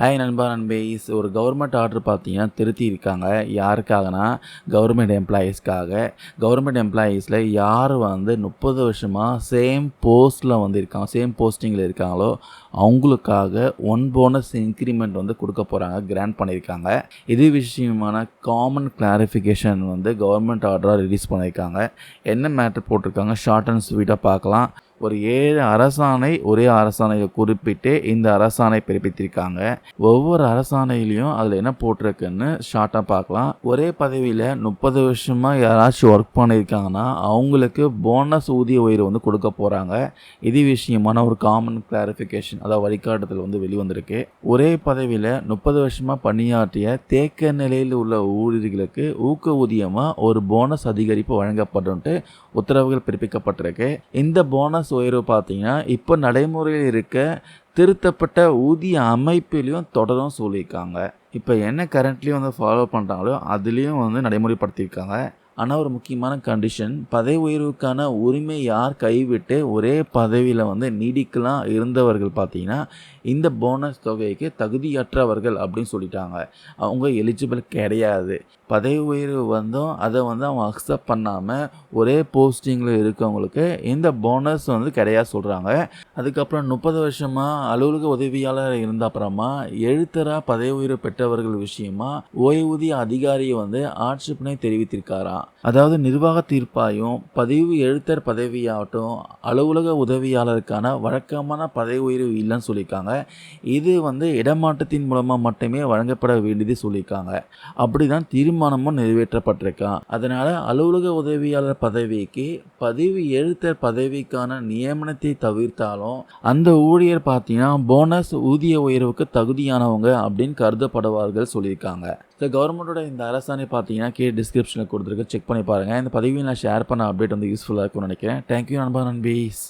Hi நண்பா நண்பேஸ் ஒரு government order பார்த்தீங்கன்னா திருத்தி இருக்காங்க. யாருக்காகனா? கவர்மெண்ட் எம்ப்ளாயீஸ்க்காக கவர்மெண்ட் எம்ப்ளாயீஸில் யார் வந்து முப்பது வருஷமாக சேம் போஸ்ட்டில் வந்து இருக்காங்க சேம் போஸ்டிங்கில் இருக்காங்களோ அவங்களுக்காக ஒன் போனஸ் இன்க்ரிமெண்ட் வந்து கொடுக்க போகிறாங்க கிராண்ட் பண்ணியிருக்காங்க. இது விஷயமான காமன் கிளாரிஃபிகேஷன் வந்து கவர்மெண்ட் ஆர்டராக ரிலீஸ் பண்ணியிருக்காங்க. என்ன மேட்ரு போட்டிருக்காங்க? ஷார்ட் அண்ட் ஸ்வீட்டாக பார்க்கலாம். ஒரு ஏழு அரசாணை ஒரே அரசாணையை குறிப்பிட்டு இந்த அரசாணை பிறப்பித்திருக்காங்க. ஒவ்வொரு அரசாணையிலையும் அதில் என்ன போட்டிருக்குன்னு ஷார்ட்டாக பார்க்கலாம். ஒரே பதவியில் முப்பது வருஷமாக யாராச்சும் ஒர்க் பண்ணியிருக்காங்கன்னா அவங்களுக்கு போனஸ் ஊதிய உயர்வு வந்து கொடுக்க போகிறாங்க இது விஷயமான ஒரு காமன் கிளாரிஃபிகேஷன் அதாவது வழிகாட்டுதல் வந்து வெளிவந்திருக்கு. ஒரே பதவியில் முப்பது வருஷமாக பணியாற்றிய தேக்க நிலையில் உள்ள ஊழியர்களுக்கு ஊக்க ஊதியமாக ஒரு போனஸ் அதிகரிப்பு வழங்கப்படும்ட்டு உத்தரவுகள் பிறப்பிக்கப்பட்டிருக்கு. இந்த போனஸ் உயர்வு பார்த்தீங்கன்னா இப்போ நடைமுறையில் இருக்க திருத்தப்பட்ட ஊதிய அமைப்பிலையும் தொடரும் சொல்லியிருக்காங்க. இப்போ என்ன கரண்ட்லேயும் வந்து ஃபாலோ பண்ணுறாங்களோ அதுலேயும் வந்து நடைமுறைப்படுத்தியிருக்காங்க. ஆனால் ஒரு முக்கியமான கண்டிஷன் பதவி உயர்வுக்கான உரிமை யார் கைவிட்டு ஒரே பதவியில் வந்து நீடிக்கலாம் இருந்தவர்கள் பார்த்தீங்கன்னா இந்த போனஸ் தொகைக்கு தகுதியற்றவர்கள் அப்படின்னு சொல்லிட்டாங்க. அவங்க எலிஜிபிள் கிடையாது. பதவி உயர்வு வந்தும் அதை வந்து அவங்க அக்செப்ட் பண்ணாமல் ஒரே போஸ்டிங்கில் இருக்கவங்களுக்கு இந்த போனஸ் வந்து கிடையாது சொல்கிறாங்க அதுக்கப்புறம் முப்பது வருஷமாக அலுவலக உதவியாளர் இருந்த அப்புறமா எழுத்தராக பதவி உயர்வு பெற்றவர்கள் விஷயமா ஓய்வூதிய அதிகாரியை வந்து ஆட்சேபனை தெரிவித்திருக்காராம் அதாவது நிர்வாக தீர்ப்பாயும் பதிவு எழுத்தர் பதவியாகட்டும் அலுவலக உதவியாளருக்கான வழக்கமான பதவி உயர்வு இல்லைன்னு சொல்லியிருக்காங்க. இது வந்து இடமாற்றத்தின் மூலமாக மட்டுமே வழங்கப்பட வேண்டியது சொல்லியிருக்காங்க. அப்படி தான் தீர்மானமும் நிறைவேற்றப்பட்டிருக்கான். அதனால் அலுவலக உதவியாளர் பதவிக்கு பதிவு எழுத்தர் பதவிக்கான நியமனத்தை தவிர்த்தாலும் அந்த ஊழியர் பார்த்தீங்கன்னா போனஸ் ஊதிய உயர்வுக்கு தகுதியானவங்க அப்படின்னு கருதப்படுவார்கள் சொல்லியிருக்காங்க. இந்த கவர்மெண்ட்டோட இந்த அரசாணை பார்த்தீங்கன்னா கீழே டிஸ்கிரிப்ஷனில் கொடுத்துருக்கு. செக் பண்ணி பாருங்கள் இந்த பதவியை நான் ஷேர் பண்ண அப்டேட் வந்து யூஸ்ஃபுல்லாக இருக்கும்னு நினைக்கிறேன். தேங்க்யூ நண்பா நண்பீஸ்.